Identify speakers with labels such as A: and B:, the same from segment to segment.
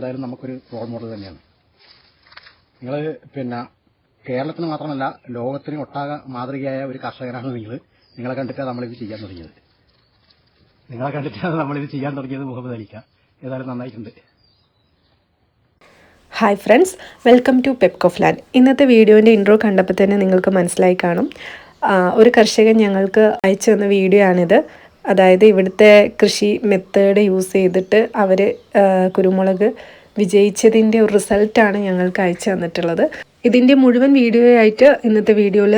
A: എന്തായാലും നമുക്കൊരു role model തന്നെയാണ്. നിങ്ങൾ പിന്നെ കേരളത്തിന് മാത്രമല്ല ലോകത്തിന് ഒട്ടാകെ മാതൃകയായ ഒരു കർഷകനാണ് നിങ്ങൾ നിങ്ങളെ കണ്ടിട്ടാണ് നമ്മളിത് ചെയ്യാൻ തുടങ്ങിയത്. നിങ്ങളെ കണ്ടിട്ടാണ് നമ്മളിത് ചെയ്യാൻ തുടങ്ങിയത് മുഹമ്മദ് അലിക്ക. ഏതായാലും നന്നായിട്ടുണ്ട്.
B: ഹായ് ഫ്രണ്ട്സ് വെൽക്കം ടു പെപ്കോ ഫ്ലാൻ ഇന്നത്തെ വീഡിയോന്റെ ഇൻട്രോ കണ്ടപ്പോൾ തന്നെ നിങ്ങൾക്ക് മനസ്സിലായി കാണും. ഒരു കർഷകൻ ഞങ്ങൾക്ക് അയച്ചു തന്ന വീഡിയോ ആണിത്. അതായത് ഇവിടുത്തെ കൃഷി മെത്തേഡ് യൂസ് ചെയ്തിട്ട് അവർ കുരുമുളക് വിജയിച്ചതിന്റെ ഒരു റിസൾട്ടാണ് ഞങ്ങൾക്ക് അയച്ചു തന്നിട്ടുള്ളത്. ഇതിന്റെ മുഴുവൻ വീഡിയോ ആയിട്ട് ഇന്നത്തെ വീഡിയോയിൽ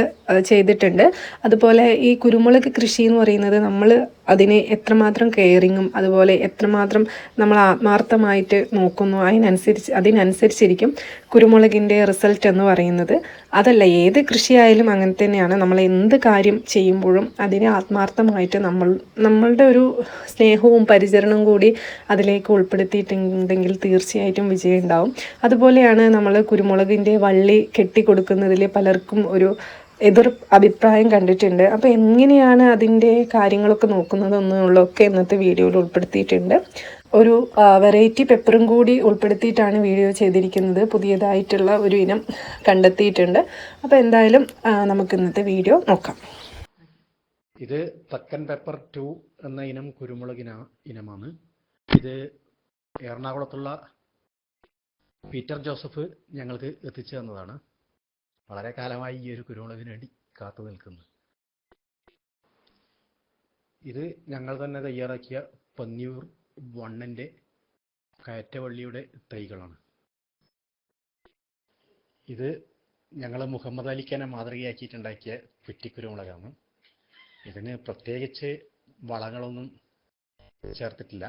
B: ചെയ്തിട്ടുണ്ട്. അതുപോലെ ഈ കുരുമുളക് കൃഷി എന്ന് പറയുന്നത് നമ്മൾ അതിനെ എത്രമാത്രം കെയറിങ്ങും അതുപോലെ എത്രമാത്രം നമ്മൾ ആത്മാർത്ഥമായിട്ട് നോക്കുന്നു അതിനനുസരിച്ച് അതിനനുസരിച്ചിരിക്കും കുരുമുളകിന്റെ റിസൾട്ട് എന്ന് പറയുന്നത്. അതല്ല ഏത് കൃഷിയായാലും അങ്ങനെ തന്നെയാണ്. നമ്മൾ എന്ത് കാര്യം ചെയ്യുമ്പോഴും അതിനെ ആത്മാർത്ഥമായിട്ട് നമ്മൾ നമ്മളുടെ ഒരു സ്നേഹവും പരിചരണവും കൂടി അതിലേക്ക് ഉൾപ്പെടുത്തിയിട്ടുണ്ടെങ്കിൽ തീർച്ചയായിട്ടും വിജയം ഉണ്ടാവും. അതുപോലെയാണ് നമ്മൾ കുരുമുളകിന്റെ വള്ളി കെട്ടിക്കൊടുക്കുന്നതിൽ പലർക്കും ഒരു എതിർ അഭിപ്രായം കണ്ടിട്ടുണ്ട്. അപ്പോൾ എങ്ങനെയാണ് അതിന്റെ കാര്യങ്ങളൊക്കെ നോക്കുന്നത് എന്നുള്ളതൊക്കെ ഇന്നത്തെ വീഡിയോയിൽ ഉൾപ്പെടുത്തിയിട്ടുണ്ട്. ഒരു വെറൈറ്റി പെപ്പറും കൂടി ഉൾപ്പെടുത്തിയിട്ടാണ് വീഡിയോ ചെയ്തിരിക്കുന്നത്. പുതിയതായിട്ടുള്ള ഒരു ഇനം കണ്ടെത്തിയിട്ടുണ്ട്. അപ്പോൾ എന്തായാലും നമുക്ക് ഇന്നത്തെ വീഡിയോ നോക്കാം.
A: ഇത് തക്കൻ പെപ്പർ ടു എന്ന ഇനം കുരുമുളകിന ഇനമാണ്. ഇത് എറണാകുളത്തുള്ള പീറ്റർ ജോസഫ് ഞങ്ങൾക്ക് എത്തിച്ചു തന്നതാണ്. വളരെ കാലമായി ഈ ഒരു കുരുമുളകിന് വേണ്ടി കാത്തു നിൽക്കുന്നു. ഇത് ഞങ്ങൾ തന്നെ തയ്യാറാക്കിയ പന്നിയൂർ വണ്ണന്റെ കയറ്റവള്ളിയുടെ തൈകളാണ്. ഇത് ഞങ്ങൾ മുഹമ്മദ് അലിഖാനെ മാതൃകയാക്കിയിട്ടുണ്ടാക്കിയ കുറ്റിക്കുരുമുളകാണ് ഇതിന് പ്രത്യേകിച്ച് വളങ്ങളൊന്നും ചേർത്തിട്ടില്ല.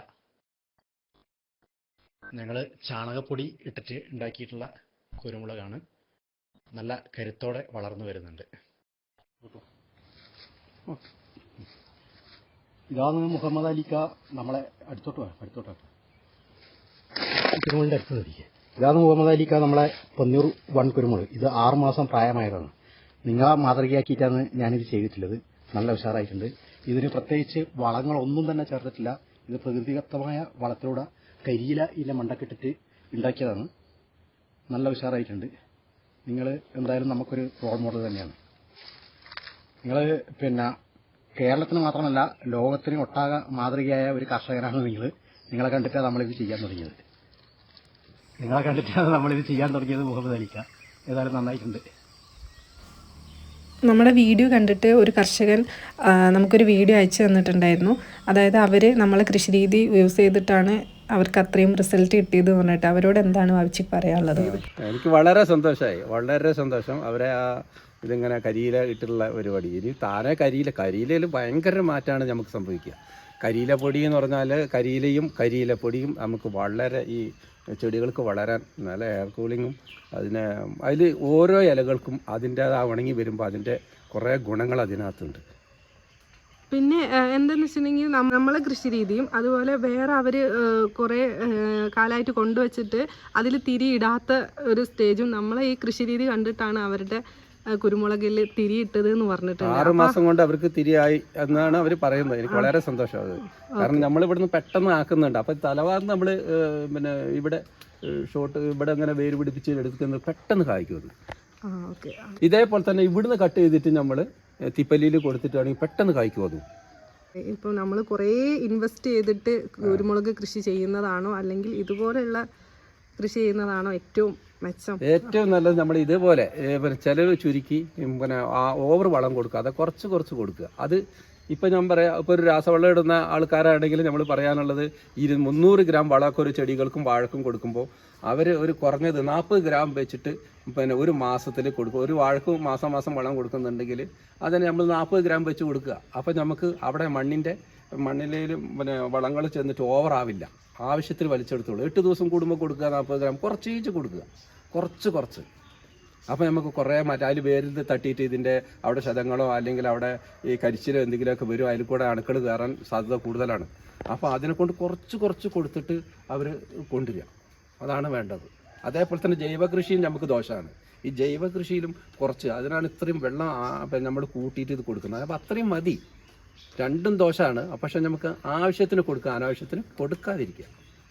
A: ഞങ്ങൾ ചാണകപ്പൊടി ഇട്ടിട്ട് ഉണ്ടാക്കിയിട്ടുള്ള കുരുമുളകാണ്. നല്ല കരുത്തോടെ വളർന്നു വരുന്നുണ്ട്. ഇതാണ് മുഹമ്മദ് അലിക്ക നമ്മളെ അടുത്തോട്ട് വാ അടുത്തോട്ട് വാ. കുരുമുളകിന്റെ അടുത്ത് നിൽക്കുക ഇതാണ് മുഹമ്മദ് അലിക്ക നമ്മളെ പൊന്നൂർ വൺ കുരുമുളക്. ഇത് ആറ് മാസം പ്രായമായതാണ്. നിങ്ങളെ മാതൃകയാക്കിയിട്ടാണ് ഞാനിത് ചെയ്തിട്ടുള്ളത്. നല്ല ഉഷാറായിട്ടുണ്ട്. ഇതിന് പ്രത്യേകിച്ച് വളങ്ങളൊന്നും തന്നെ ചേർത്തിട്ടില്ല. ഇത് പ്രകൃതിദത്തമായ വളത്തിലൂടെ കരിയില ഇല മണ്ടക്കിട്ടിട്ട് ഉണ്ടാക്കിയതാണ്. നല്ല ഉഷാറായിട്ടുണ്ട്. നിങ്ങൾ എന്തായാലും നമുക്കൊരു റോൾ മോഡൽ തന്നെയാണ്. നിങ്ങൾ പിന്നെ കേരളത്തിന് മാത്രമല്ല ലോകത്തിന് ഒട്ടാകെ മാതൃകയായ ഒരു കർഷകനാണ് നിങ്ങൾ നിങ്ങളെ കണ്ടിട്ടാണ് നമ്മളിത് ചെയ്യാൻ തുടങ്ങിയത്. നിങ്ങളെ കണ്ടിട്ടാണ് നമ്മളിത് ചെയ്യാൻ തുടങ്ങിയത് മുഹമ്മദ് അലിക്ക. ഏതായാലും നന്നായിട്ടുണ്ട്.
B: നമ്മുടെ വീഡിയോ കണ്ടിട്ട് ഒരു കർഷകൻ നമുക്കൊരു വീഡിയോ അയച്ചു തന്നിട്ടുണ്ടായിരുന്നു. അതായത് അവർ നമ്മളെ കൃഷിരീതി യൂസ് ചെയ്തിട്ടാണ് അവർക്ക് അത്രയും റിസൾട്ട് കിട്ടിയത് പറഞ്ഞിട്ട് അവരോട് എന്താണ് വായിച്ച് പറയാനുള്ളത്?
C: എനിക്ക് വളരെ സന്തോഷമായി വളരെ സന്തോഷം. അവരെ ആ ഇതിങ്ങനെ കരിയില ഇട്ടുള്ള പരിപാടി. ഇനി താനെ കരിയില കരിയിലയിൽ ഭയങ്കര മാറ്റമാണ് നമുക്ക് സംഭവിക്കുക. കരിയില പൊടി എന്ന് പറഞ്ഞാൽ കരിയിലയും കരിയില പൊടിയും നമുക്ക് വളരെ ഈ ചെടികൾക്ക് വളരാൻ നല്ല എയർ കൂളിങ്ങും അതിന് അതിൽ ഓരോ ഇലകൾക്കും അതിന്റെ ആ ഉണങ്ങി വരുമ്പോൾ അതിന്റെ കുറേ ഗുണങ്ങൾ അതിനകത്തുണ്ട്.
D: പിന്നെ ഏഹ്, എന്തെന്ന് വെച്ചിട്ടുണ്ടെങ്കിൽ നമ്മളെ കൃഷി രീതിയും അതുപോലെ വേറെ അവർ കുറേ കാലമായിട്ട് കൊണ്ടുവച്ചിട്ട് അതിൽ തിരിയിടാത്ത ഒരു സ്റ്റേജും നമ്മളെ ഈ കൃഷി രീതി കണ്ടിട്ടാണ് അവരുടെ കുരുമുളകിൽ തിരിയിട്ടത് എന്ന് പറഞ്ഞിട്ട്
C: ആറ് മാസം കൊണ്ട് അവർക്ക് തിരിയായി എന്നാണ് അവർ പറയുന്നത്. എനിക്ക് വളരെ സന്തോഷം കാരണം നമ്മൾ ഇവിടുന്ന് പെട്ടെന്ന് ആക്കുന്നുണ്ട്. അപ്പൊ തലവാർന്ന് നമ്മൾ പിന്നെ ഇവിടെ ഷോട്ട് ഇവിടെ അങ്ങനെ വേര് പിടിപ്പിച്ച് എടുക്കുന്നത് പെട്ടെന്ന്
D: കായ്ക്കുന്നു
C: ഇതേപോലെ തന്നെ ഇവിടുന്ന് കട്ട് ചെയ്തിട്ട് നമ്മൾ തിപ്പല്ലിയിൽ കൊടുത്തിട്ടാണെങ്കിൽ പെട്ടെന്ന് കായ്ക്കും അതും.
D: ഇപ്പോൾ നമ്മൾ കുറേ ഇൻവെസ്റ്റ് ചെയ്തിട്ട് കുരുമുളക് കൃഷി ചെയ്യുന്നതാണോ അല്ലെങ്കിൽ ഇതുപോലെയുള്ള കൃഷി ചെയ്യുന്നതാണോ ഏറ്റവും മെച്ചം?
C: ഏറ്റവും നല്ലത് നമ്മൾ ഇതേപോലെ ചിലവ് ചുരുക്കി പിന്നെ ആ ഓവർ വളം കൊടുക്കുക. അത് കുറച്ച് കുറച്ച് കൊടുക്കുക. അത് ഇപ്പം ഞാൻ പറയാം ഇപ്പോൾ ഒരു രാസവളം ഇടുന്ന ആൾക്കാരാണെങ്കിൽ നമ്മൾ പറയാനുള്ളത് ഇരു മുന്നൂറ് ഗ്രാം വളമൊക്കെ ഒരു ചെടികൾക്കും വാഴക്കും കൊടുക്കുമ്പോൾ അവർ ഒരു കുറഞ്ഞത് നാൽപ്പത് ഗ്രാം വെച്ചിട്ട് പിന്നെ ഒരു മാസത്തിൽ കൊടുക്കും. ഒരു വാഴക്കും മാസം മാസം വളം കൊടുക്കുന്നുണ്ടെങ്കിൽ അതിന് നമ്മൾ നാൽപ്പത് ഗ്രാം വെച്ച് കൊടുക്കുക. അപ്പം നമുക്ക് അവിടെ മണ്ണിന്റെ മണ്ണിലേലും പിന്നെ വളങ്ങൾ ചെന്നിട്ട് ഓവറാവില്ല. ആവശ്യത്തിൽ വലിച്ചെടുത്തോളൂ. എട്ട് ദിവസം കൂടുമ്പോൾ കൊടുക്കുക നാൽപ്പത് ഗ്രാം. കുറച്ചേച്ച് കൊടുക്കുക. കുറച്ച് കുറച്ച്. അപ്പോൾ നമുക്ക് കുറേ മറ്റാൽ പേരിൽ തട്ടിയിട്ട് ഇതിന്റെ അവിടെ ശതങ്ങളോ അല്ലെങ്കിൽ അവിടെ ഈ കരിച്ചിലോ എന്തെങ്കിലുമൊക്കെ വരും അതിൽ കൂടെ അണുക്കൾ കയറാൻ സാധ്യത കൂടുതലാണ്. അപ്പോൾ അതിനെ കൊണ്ട് കുറച്ച് കുറച്ച് കൊടുത്തിട്ട് അവർ കൊണ്ടുവരിക. അതാണ് വേണ്ടത്. അതേപോലെ തന്നെ ജൈവ കൃഷിയും നമുക്ക് ദോഷമാണ്. ഈ ജൈവ കൃഷിയിലും കുറച്ച് അതിനാണ് ഇത്രയും വെള്ളം നമ്മൾ കൂട്ടിയിട്ട് ഇത് കൊടുക്കുന്നത്. അപ്പോൾ അത്രയും മതി. രണ്ടും ദോഷമാണ് പക്ഷെ നമുക്ക് ആവശ്യത്തിന് കൊടുക്കുക അനാവശ്യത്തിന് കൊടുക്കാതിരിക്കുക.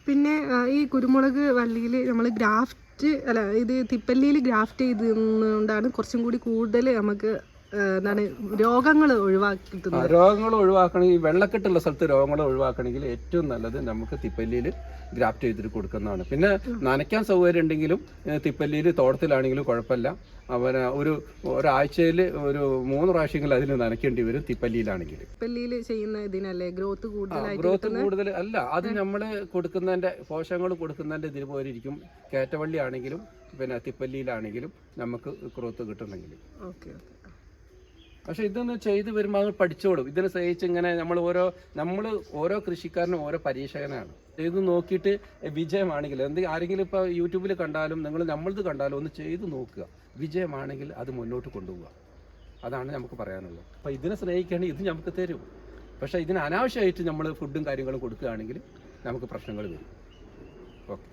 D: പിന്നെ ഈ കുരുമുളക് വള്ളിയിൽ നമ്മൾ ഗ്രാഫ്റ്റ് അല്ല ഇത് തിപ്പല്ലിയിൽ ഗ്രാഫ്റ്റ് ചെയ്തുകൊണ്ടാണ് കുറച്ചും കൂടി കൂടുതൽ നമുക്ക് എന്താണ് രോഗങ്ങൾ ഒഴിവാക്കി
C: ആ,
D: കിട്ടുന്നത്
C: രോഗങ്ങൾ ഒഴിവാക്കണമെങ്കിൽ വെള്ളക്കെട്ടുള്ള സ്ഥലത്ത് രോഗങ്ങൾ ഒഴിവാക്കണമെങ്കിൽ ഏറ്റവും നല്ലത് നമുക്ക് തിപ്പല്ലിയിൽ ഗ്രാഫ്റ്റ് ചെയ്തിട്ട് കൊടുക്കുന്നതാണ്. പിന്നെ നനയ്ക്കാൻ സൗകര്യം ഉണ്ടെങ്കിലും തിപ്പല്ലിയിൽ തോട്ടത്തിലാണെങ്കിലും കുഴപ്പമില്ല. അവർ ഒരു ഒരാഴ്ചയിൽ ഒരു മൂന്ന് പ്രാവശ്യമെങ്കിലും അതിൽ നനയ്ക്കേണ്ടി വരും തിപ്പല്ലിയിലാണെങ്കിൽ.
D: തിപ്പല്ലിയിൽ ചെയ്യുന്ന ഇതിനല്ലേ ഗ്രോത്ത് കൂടുതലായിട്ട്
C: ഗ്രോത്ത് കൂടുതൽ അല്ല അത് നമ്മൾ കൊടുക്കുന്നതിന്റെ പോഷകങ്ങൾ കൊടുക്കുന്നതിന്റെ ഇതിന് പോലെ ഇരിക്കും കയറ്റവള്ളി ആണെങ്കിലും പിന്നെ തിപ്പല്ലിയിലാണെങ്കിലും നമുക്ക് ഗ്രോത്ത് കിട്ടണമെങ്കിൽ
D: ഓക്കെ ഓക്കെ.
C: പക്ഷെ ഇതൊന്ന് ചെയ്ത് വരുമ്പോൾ അത് പഠിച്ചോളും. ഇതിനെ സ്നേഹിച്ച് ഇങ്ങനെ നമ്മൾ ഓരോ നമ്മൾ ഓരോ കൃഷിക്കാരനും ഓരോ പരീക്ഷകനാണ്. ചെയ്ത് നോക്കിയിട്ട് വിജയമാണെങ്കിൽ എന്തെങ്കിലും ആരെങ്കിലും ഇപ്പോൾ യൂട്യൂബിൽ കണ്ടാലും നിങ്ങൾ നമ്മളത് കണ്ടാലും ഒന്ന് ചെയ്ത് നോക്കുക. വിജയമാണെങ്കിൽ അത് മുന്നോട്ട് കൊണ്ടുപോകുക അതാണ് നമുക്ക് പറയാനുള്ളത്. അപ്പോൾ ഇതിനെ സ്നേഹിക്കുകയാണെങ്കിൽ ഇത് നമുക്ക് തരും. പക്ഷേ ഇതിന് അനാവശ്യമായിട്ട് നമ്മൾ ഫുഡും കാര്യങ്ങളും കൊടുക്കുകയാണെങ്കിൽ നമുക്ക് പ്രശ്നങ്ങൾ വരും. ഓക്കെ.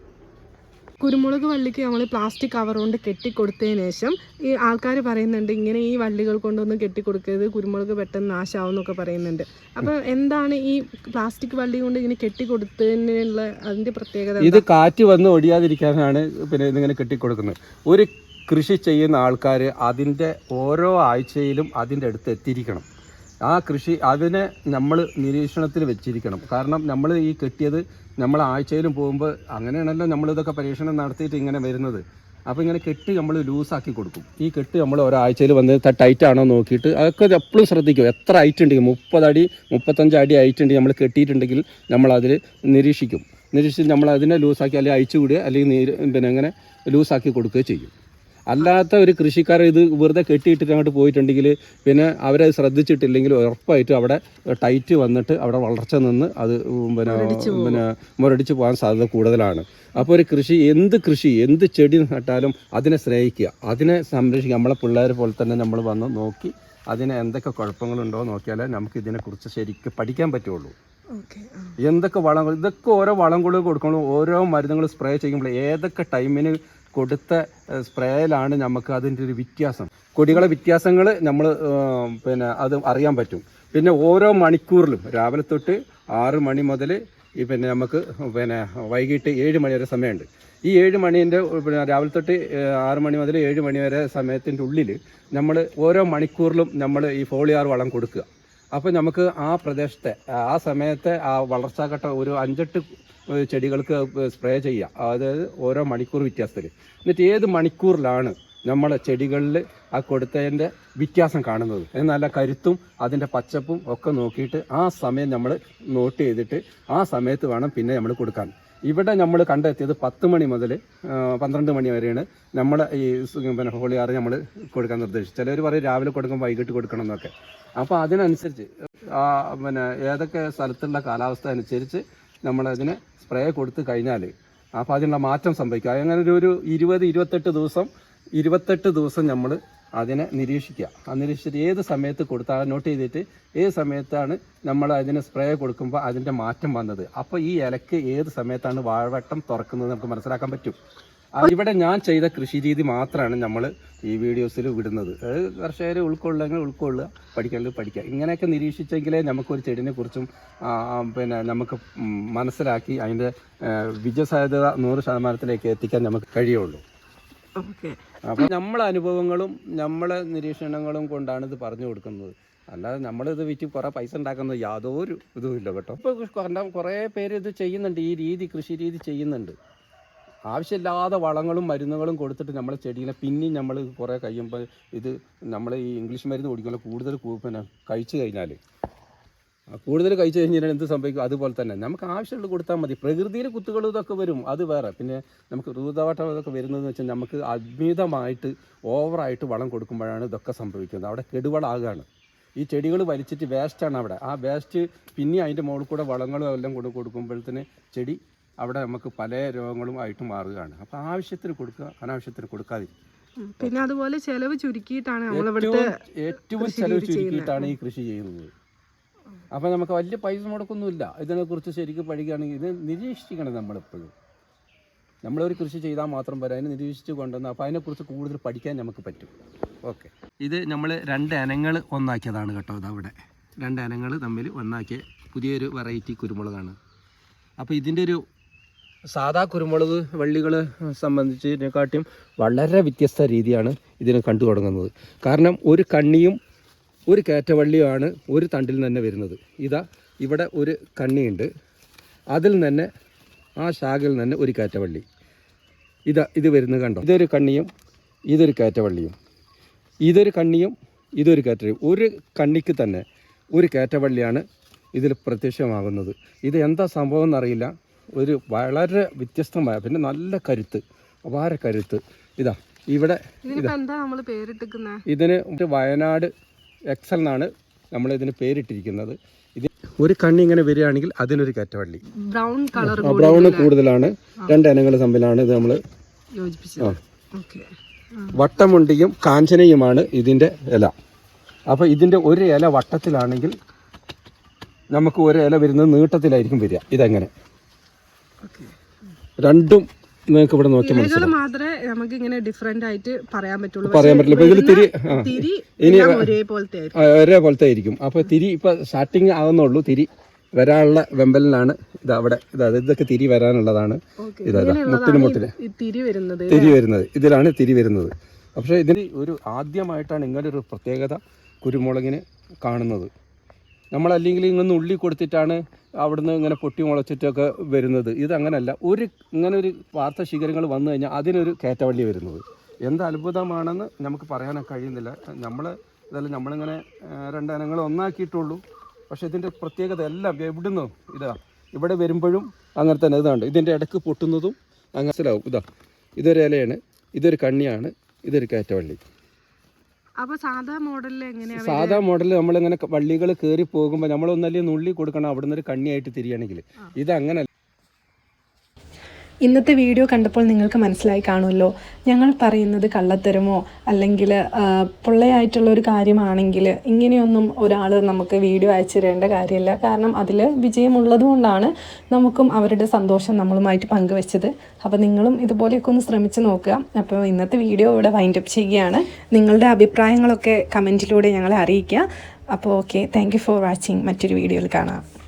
D: കുരുമുളക് വള്ളിക്ക് നമ്മൾ പ്ലാസ്റ്റിക് കവർ കൊണ്ട് കെട്ടിക്കൊടുത്തതിന് ശേഷം ഈ ആൾക്കാർ പറയുന്നുണ്ട് ഇങ്ങനെ ഈ വള്ളികൾ കൊണ്ടൊന്നും കെട്ടിക്കൊടുക്കരുത് കുരുമുളക് പെട്ടെന്ന് നാശമാവും എന്നൊക്കെ പറയുന്നുണ്ട്. അപ്പോൾ എന്താണ് ഈ പ്ലാസ്റ്റിക് വള്ളി കൊണ്ട് ഇങ്ങനെ കെട്ടിക്കൊടുത്തതിനുള്ള അതിന്റെ പ്രത്യേകത
C: ഇത് കാറ്റ് വന്ന് ഒടിയാതിരിക്കാനാണ് പിന്നെ ഇതിങ്ങനെ കെട്ടിക്കൊടുക്കുന്നത്. ഒരു കൃഷി ചെയ്യുന്ന ആൾക്കാർ അതിന്റെ ഓരോ ആഴ്ചയിലും അതിന്റെ അടുത്ത് എത്തിയിരിക്കണം. ആ കൃഷി അതിനെ നമ്മൾ നിരീക്ഷണത്തിൽ വെച്ചിരിക്കണം. കാരണം നമ്മൾ ഈ കെട്ടിയത് നമ്മൾ ആഴ്ചയിലും പോകുമ്പോൾ അങ്ങനെയാണല്ലോ നമ്മളിതൊക്കെ പരീക്ഷണം നടത്തിയിട്ട് ഇങ്ങനെ വരുന്നത്. അപ്പോൾ ഇങ്ങനെ കെട്ടി നമ്മൾ ലൂസാക്കി കൊടുക്കും. ഈ കെട്ട് നമ്മൾ ഒരാഴ്ചയിൽ വന്ന് ടൈറ്റ് ആണോ നോക്കിയിട്ട് അതൊക്കെ എപ്പോഴും ശ്രദ്ധിക്കും. എത്ര ഹൈറ്റ് ഉണ്ടെങ്കിൽ മുപ്പതടി മുപ്പത്തഞ്ച് അടി ഹൈറ്റ് ഉണ്ടെങ്കിൽ നമ്മൾ കെട്ടിയിട്ടുണ്ടെങ്കിൽ നമ്മളതിൽ നിരീക്ഷിക്കും. നിരീക്ഷിച്ച് നമ്മൾ അതിനെ ലൂസാക്കി അല്ലെങ്കിൽ അഴിച്ചു വിടുക അല്ലെങ്കിൽ പിന്നെ അങ്ങനെ ലൂസാക്കി കൊടുക്കുകയോ ചെയ്യും. അല്ലാത്ത ഒരു കൃഷിക്കാരൻ ഇത് വെറുതെ കെട്ടിയിട്ടിട്ട് അങ്ങോട്ട് പോയിട്ടുണ്ടെങ്കിൽ പിന്നെ അവരെ ശ്രദ്ധിച്ചിട്ടില്ലെങ്കിൽ ഉറപ്പായിട്ടും അവിടെ ടൈറ്റ് വന്നിട്ട് അവിടെ വളർച്ച നിന്ന് അത് പിന്നെ പിന്നെ മുരടിച്ച് പോകാൻ സാധ്യത കൂടുതലാണ്. അപ്പോൾ ഒരു കൃഷി എന്ത് കൃഷി എന്ത് ചെടി നട്ടാലും അതിനെ സ്നേഹിക്കുക. അതിനെ സംരക്ഷിക്കുക. നമ്മളെ പിള്ളേരെ പോലെ തന്നെ നമ്മൾ വന്ന് നോക്കി അതിന് എന്തൊക്കെ കുഴപ്പങ്ങളുണ്ടോ നോക്കിയാലേ നമുക്ക് ഇതിനെക്കുറിച്ച് ശരിക്കും പഠിക്കാൻ പറ്റുള്ളൂ.
D: ഓക്കെ
C: എന്തൊക്കെ വളങ്ങൾ ഇതൊക്കെ ഓരോ വളം കൊടുക്കണം. ഓരോ മരുന്നുകൾ സ്പ്രേ ചെയ്യുമ്പോൾ ഏതൊക്കെ ടൈമിന് കൊടുത്ത സ്പ്രേയിലാണ് നമുക്ക് അതിന്റെ ഒരു വ്യത്യാസം. കൊടികളെ വ്യത്യാസങ്ങൾ നമ്മൾ പിന്നെ അത് അറിയാൻ പറ്റും. പിന്നെ ഓരോ മണിക്കൂറിലും രാവിലെ തൊട്ട് ആറ് മണി മുതൽ ഈ പിന്നെ നമുക്ക് പിന്നെ വൈകിട്ട് ഏഴ് മണി വരെ സമയമുണ്ട്. ഈ ഏഴ് മണീന്റെ പിന്നെ രാവിലെ തൊട്ട് ആറ് മണി മുതൽ ഏഴ് മണി വരെ സമയത്തിന്റെ ഉള്ളിൽ നമ്മൾ ഓരോ മണിക്കൂറിലും നമ്മൾ ഈ ഫോളിയാർ വളം കൊടുക്കുക. അപ്പോൾ നമുക്ക് ആ പ്രദേശത്തെ ആ സമയത്തെ ആ വളർച്ചാഘട്ടം ഒരു അഞ്ചെട്ട് ചെടികൾക്ക് സ്പ്രേ ചെയ്യുക അതായത് ഓരോ മണിക്കൂർ വ്യത്യാസത്തിൽ. എന്നിട്ട് ഏത് മണിക്കൂറിലാണ് നമ്മളെ ചെടികളിൽ ആ കൊടുത്തതിന്റെ വ്യത്യാസം കാണുന്നത്? നല്ല കരുത്തും അതിന്റെ പച്ചപ്പും ഒക്കെ നോക്കിയിട്ട് ആ സമയം നമ്മൾ നോട്ട് ചെയ്തിട്ട് ആ സമയത്ത് വേണം പിന്നെ നമ്മൾ കൊടുക്കാൻ. ഇവിടെ നമ്മൾ കണ്ടെത്തിയത് പത്ത് മണി മുതൽ പന്ത്രണ്ട് മണി വരെയാണ് നമ്മൾ ഈ പിന്നെ ഹോളിയാറ് നമ്മൾ കൊടുക്കാൻ നിർദ്ദേശിച്ചു ചിലർ പറയും രാവിലെ കൊടുക്കും വൈകിട്ട് കൊടുക്കണം എന്നൊക്കെ. അപ്പോൾ അതിനനുസരിച്ച് പിന്നെ ഏതൊക്കെ സ്ഥലത്തുള്ള കാലാവസ്ഥ അനുസരിച്ച് നമ്മളതിന് സ്പ്രേ കൊടുത്തു കഴിഞ്ഞാൽ ആ അതിനുള്ള മാറ്റം സംഭവിക്കുക അങ്ങനെ ഒരു ഒരു ഇരുപത് ഇരുപത്തെട്ട് ദിവസം ഇരുപത്തെട്ട് ദിവസം നമ്മൾ അതിനെ നിരീക്ഷിക്കുക. ആ നിരീക്ഷിച്ചിട്ട് ഏത് സമയത്ത് കൊടുത്താൽ നോട്ട് ചെയ്തിട്ട് ഏത് സമയത്താണ് നമ്മൾ അതിന് സ്പ്രേ കൊടുക്കുമ്പോൾ അതിന്റെ മാറ്റം വന്നത്. അപ്പോൾ ഈ ഇലക്ക് ഏത് സമയത്താണ് വാഴവട്ടം തുറക്കുന്നത് നമുക്ക് മനസ്സിലാക്കാൻ പറ്റും. ഇവിടെ ഞാൻ ചെയ്ത കൃഷി രീതി മാത്രമാണ് നമ്മൾ ഈ വീഡിയോസിൽ വിടുന്നത്. കർഷകർ ഉൾക്കൊള്ളുമെങ്കിൽ ഉൾക്കൊള്ളുക പഠിക്കേണ്ടത് പഠിക്കുക. ഇങ്ങനെയൊക്കെ നിരീക്ഷിച്ചെങ്കിലേ നമുക്കൊരു ചെടിനെ കുറിച്ചും പിന്നെ നമുക്ക് മനസ്സിലാക്കി അതിന്റെ വിജയസാധ്യത നൂറ് ശതമാനത്തിലേക്ക് എത്തിക്കാൻ നമുക്ക് കഴിയുള്ളൂ.
D: ഓക്കെ.
C: അപ്പോൾ നമ്മളെ അനുഭവങ്ങളും നമ്മളെ നിരീക്ഷണങ്ങളും കൊണ്ടാണ് ഇത് പറഞ്ഞു കൊടുക്കുന്നത്. അല്ലാതെ നമ്മളിത് വിറ്റ് കുറേ പൈസ ഉണ്ടാക്കുന്നത് യാതൊരു ഇതുമില്ല കേട്ടോ. ഇപ്പോൾ കുറേ പേര് ഇത് ചെയ്യുന്നുണ്ട് ഈ രീതി കൃഷി രീതി ചെയ്യുന്നുണ്ട്. ആവശ്യമില്ലാതെ വളങ്ങളും മരുന്നുകളും കൊടുത്തിട്ട് നമ്മൾ ചെടികളെ പിന്നെയും നമ്മൾ കുറേ കഴിയുമ്പോൾ ഇത് നമ്മൾ ഈ ഇംഗ്ലീഷ് മരുന്ന് കുടിക്കുമ്പോൾ കൂടുതൽ പിന്നെ കഴിച്ചു കഴിഞ്ഞാൽ കൂടുതൽ കഴിച്ചു കഴിഞ്ഞാൽ എന്ത് സംഭവിക്കും അതുപോലെ തന്നെ നമുക്ക് ആവശ്യമുള്ള കൊടുത്താൽ മതി. പ്രകൃതിയിൽ കുത്തുകൾ ഇതൊക്കെ വരും. അത് വേറെ. പിന്നെ നമുക്ക് ഋതുതാവട്ടം ഇതൊക്കെ വരുന്നതെന്ന് വെച്ചാൽ നമുക്ക് അമിതമായിട്ട് ഓവറായിട്ട് വളം കൊടുക്കുമ്പോഴാണ് ഇതൊക്കെ സംഭവിക്കുന്നത്. അവിടെ കെടുവളാകുകയാണ് ഈ ചെടികൾ വലിച്ചിട്ട് വേസ്റ്റാണ് അവിടെ. ആ വേസ്റ്റ് പിന്നെ അതിന്റെ മുകളിൽ കൂടെ വളങ്ങളും എല്ലാം കൊണ്ട് കൊടുക്കുമ്പോഴത്തേന് ചെടി അവിടെ നമുക്ക് പല രോഗങ്ങളും ആയിട്ട് മാറുകയാണ്. അപ്പോൾ ആവശ്യത്തിന് കൊടുക്കുക അനാവശ്യത്തിന് കൊടുക്കാതിരിക്കുക.
D: പിന്നെ അതുപോലെ ചെലവ് ചുരുക്കിയിട്ടാണ് നമ്മളിവിടുത്തെ
C: ഏറ്റവും ഏറ്റവും ചെലവ് ചുരുക്കിയിട്ടാണ് ഈ കൃഷി ചെയ്യുന്നത്. അപ്പോൾ നമുക്ക് വലിയ പൈസ മുടക്കൊന്നുമില്ല. ഇതിനെക്കുറിച്ച് ശരിക്കും പഠിക്കുകയാണെങ്കിൽ ഇത് നിരീക്ഷിക്കണം നമ്മളെപ്പോഴും. നമ്മളൊരു കൃഷി ചെയ്താൽ മാത്രം പോരാ അതിനെ നിരീക്ഷിച്ച് കൊണ്ടുവന്ന് അപ്പോൾ അതിനെക്കുറിച്ച് കൂടുതൽ പഠിക്കാൻ നമുക്ക് പറ്റും. ഓക്കെ. ഇത് നമ്മൾ രണ്ട് അനങ്ങൾ ഒന്നാക്കിയതാണ് കേട്ടോ ഇതവിടെ രണ്ട് അനങ്ങൾ തമ്മിൽ ഒന്നാക്കിയ പുതിയൊരു വെറൈറ്റി കുരുമുളകാണ്. അപ്പോൾ ഇതിന്റെ ഒരു സാധാ കുരുമുളക് വള്ളികൾ സംബന്ധിച്ചതിനെക്കാട്ടിയും വളരെ വ്യത്യസ്ത രീതിയാണ് ഇതിനെ കണ്ടു തുടങ്ങുന്നത്. കാരണം ഒരു കണ്ണിയും ഒരു കയറ്റവള്ളിയുമാണ് ഒരു തണ്ടിൽ തന്നെ വരുന്നത്. ഇതാ ഇവിടെ ഒരു കണ്ണിയുണ്ട്. അതിൽ തന്നെ ആ ശാഖയിൽ തന്നെ ഒരു കയറ്റവള്ളി. ഇതാ ഇത് വരുന്നത് കണ്ടോ? ഇതൊരു കണ്ണിയും ഇതൊരു കയറ്റവള്ളിയും. ഇതൊരു കണ്ണിയും ഇതൊരു കയറ്റവള്ളിയും. ഒരു കണ്ണിക്ക് തന്നെ ഒരു കയറ്റവള്ളിയാണ് ഇതിൽ പ്രത്യക്ഷമാകുന്നത്. ഇത് എന്താ സംഭവം എന്നറിയില്ല. ഒരു വളരെ വ്യത്യസ്തമായ പിന്നെ നല്ല കരുത്ത് അപാര കരുത്ത്. ഇതാ ഇവിടെ ഇതിന് വയനാട് എക്സൽ എന്നാണ് നമ്മൾ ഇതിന് പേരിട്ടിരിക്കുന്നത്. ഇത് ഒരു കണ്ണി ഇങ്ങനെ വരികയാണെങ്കിൽ അതിനൊരു കറ്റവള്ളി.
D: ബ്രൗൺ കളർ
C: ബ്രൗൺ കൂടുതലാണ്. രണ്ട് ഇനങ്ങൾ തമ്മിലാണ് ഇത് നമ്മൾ വട്ടമുണ്ടിയും കാഞ്ചനയുമാണ് ഇതിന്റെ ഇല. അപ്പോൾ ഇതിന്റെ ഒരു ഇല വട്ടത്തിലാണെങ്കിൽ നമുക്ക് ഒരു ഇല വരുന്നത് നീട്ടത്തിലായിരിക്കും വരിക. ഇതെങ്ങനെ? രണ്ടും നിങ്ങൾക്ക് ഇവിടെ നോക്കി മനസ്സിലാവും.
D: മാത്രമേ നമുക്ക് ഇങ്ങനെ ഡിഫറെന്റ് ആയിട്ട് പറയാൻ പറ്റുള്ളൂ.
C: പറയാൻ പറ്റില്ല. ഇതിൽ തിരി ഇനി
D: ഒരേപോലത്തെ ആയിരിക്കും.
C: ആ, ഒരേപോലത്തെ ആയിരിക്കും. അപ്പോൾ തിരി ഇപ്പോൾ സ്റ്റാർട്ടിങ് ആകുന്നുള്ളൂ തിരി വരാനുള്ള വെമ്പലിനാണ് ഇത് അവിടെ. ഇതാ ഇതൊക്കെ തിരി വരാനുള്ളതാണ്. ഇതാ മുട്ടിന് മുട്ടിന്.
D: തിരി വരുന്നത്.
C: തിരി വരുന്നത്. ഇതിലാണ് തിരി വരുന്നത്. പക്ഷേ ഇതിന് ഒരു ആദ്യമായിട്ടാണ് ഇങ്ങനെ ഒരു പ്രത്യേകത കുരുമുളകിന് കാണുന്നത്. നമ്മളല്ലെങ്കിൽ ഇങ്ങനെ ഉള്ളി കൊടുത്തിട്ടാണ് അവിടുന്ന് ഇങ്ങനെ പൊട്ടി മുളച്ചിട്ടൊക്കെ വരുന്നത്. ഇതങ്ങനല്ല. ഒരു ഇങ്ങനെ ഒരു വാർത്ത ശിഖരങ്ങൾ വന്നു കഴിഞ്ഞാൽ അതിനൊരു കയറ്റവള്ളി വരുന്നത്. എന്ത് അത്ഭുതമാണെന്ന് നമുക്ക് പറയാനൊക്കെ കഴിയുന്നില്ല. നമ്മൾ ഇതെല്ലാം നമ്മളിങ്ങനെ രണ്ടിനങ്ങൾ ഒന്നാക്കിയിട്ടുള്ളൂ. പക്ഷേ ഇതിന്റെ പ്രത്യേകത എല്ലാം എവിടുന്നു ഇതാ ഇവിടെ വരുമ്പോഴും അങ്ങനെ തന്നെ. ഇതാണ്ട് ഇതിന്റെ ഇടയ്ക്ക് പൊട്ടുന്നതും അങ്ങനെ മനസ്സിലാവും. ഇതാ ഇതൊരു ഇലയാണ് ഇതൊരു കണ്ണിയാണ് ഇതൊരു കയറ്റവള്ളി
D: അപ്പൊ സാധാ മോഡലിൽ എങ്ങനെയാ
C: സാധാ മോഡൽ നമ്മളിങ്ങനെ വള്ളികൾ കയറി പോകുമ്പോൾ നമ്മളൊന്നല്ലേ നുള്ളി കൊടുക്കണം അവിടുന്ന് ഒരു കണ്ണിയായിട്ട് തിരിയണമെങ്കിൽ ഇതങ്ങനെ
B: ഇന്നത്തെ വീഡിയോ കണ്ടപ്പോൾ നിങ്ങൾക്ക് മനസ്സിലായി കാണുമല്ലോ. ഞങ്ങൾ പറയുന്നത് കള്ളത്തരമോ അല്ലെങ്കിൽ പൊള്ളയായിട്ടുള്ള ഒരു കാര്യമാണെങ്കിൽ ഇങ്ങനെയൊന്നും ഒരാൾ നമുക്ക് വീഡിയോ അയച്ചു തരേണ്ട കാര്യമില്ല. കാരണം അതിൽ വിജയമുള്ളതുകൊണ്ടാണ് നമുക്കും അവരുടെ സന്തോഷം നമ്മളുമായിട്ട് പങ്കുവെച്ചത്. അപ്പോൾ നിങ്ങളും ഇതുപോലെയൊക്കെ ഒന്ന് ശ്രമിച്ച് നോക്കുക. അപ്പോൾ ഇന്നത്തെ വീഡിയോ ഇവിടെ വൈൻഡപ്പ് ചെയ്യുകയാണ്. നിങ്ങളുടെ അഭിപ്രായങ്ങളൊക്കെ കമന്റിലൂടെ ഞങ്ങളെ അറിയിക്കുക. അപ്പോൾ ഓക്കെ താങ്ക് ഫോർ വാച്ചിങ് മറ്റൊരു വീഡിയോയിൽ കാണാം.